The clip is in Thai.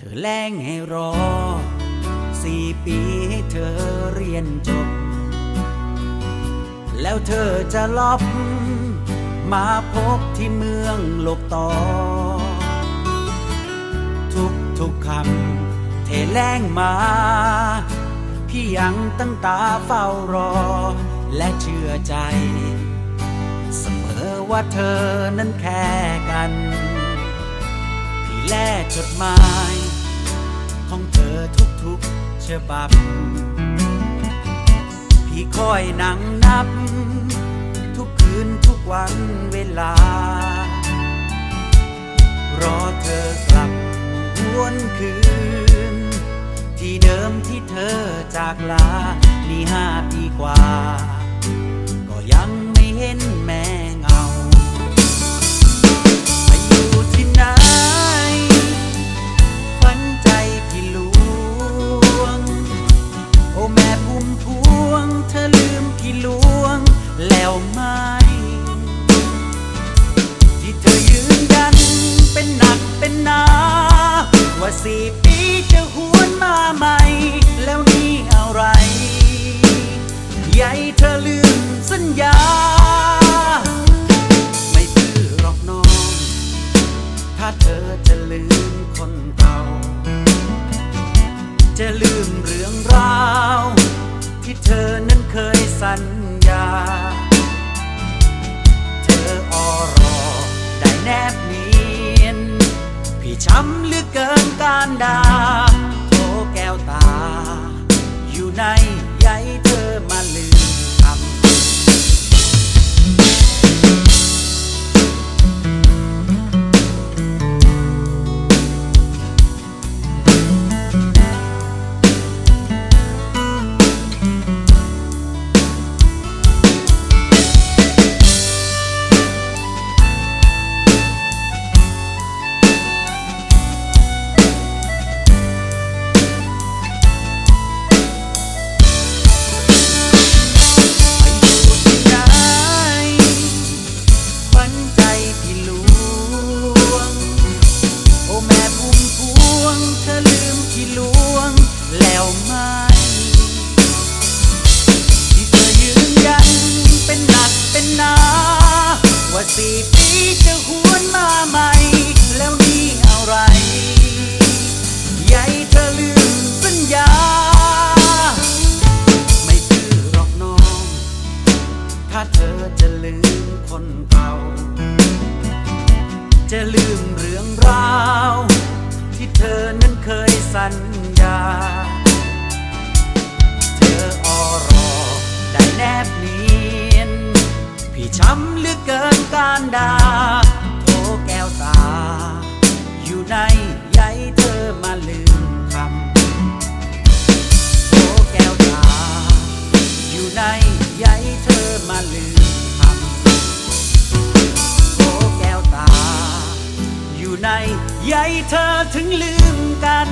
เธอแลงให้รอ สี่ปีให้เธอเรียนจบ แล้วเธอจะลอบมาพบที่เมืองโลกต่อ ทุกทุกคำเทแลงมา พี่ยังตั้งตาเฝ้ารอ และเชื่อใจ เสมอว่าเธอนั้นแค่กัน พี่แลจดหมาย ของเธอทุกๆฉบับ พี่คอยนั่งนับ ทุกคืนทุกวันเวลา รอเธอกลับวนคืน ที่เดิมที่เธอจากลา นี่ห้าปีกว่า ก็ยัง ว่าสี่ปีจะหวนมาใหม่ แล้วนี่อะไร ใหญ่เธอลืมสัญญา ไม่ตื้อหรอกน้อง ถ้าเธอจะลืมคนเก่า จะลืมเรื่องราว ที่เธอนั้นเคยสัญญา เธออรอได้แนบารดาโถแก้วตา อยู่ใน วไหมที่เธอยืนยันเป็นหนักเป็นหนา ว่าสี่ปีจะหวนมาใหม่ แล้วนี่อะไรใหญ่เธอลืมสัญญา ไม่ตื้อหรอกน้อง ถ้าเธอจะลืมคนเก่า จะลืมเรื่องราว ที่เธอนั้นเคยสัญญา ช้ำเหลือเกินการดาโทแก้วตา อยู่ในใยเธอมาลืมคำโอ้แก้วตา อยู่ในใยเธอมาลืมคำโอ้แก้วตา อยู่ในใยเธอถึงลืมกัน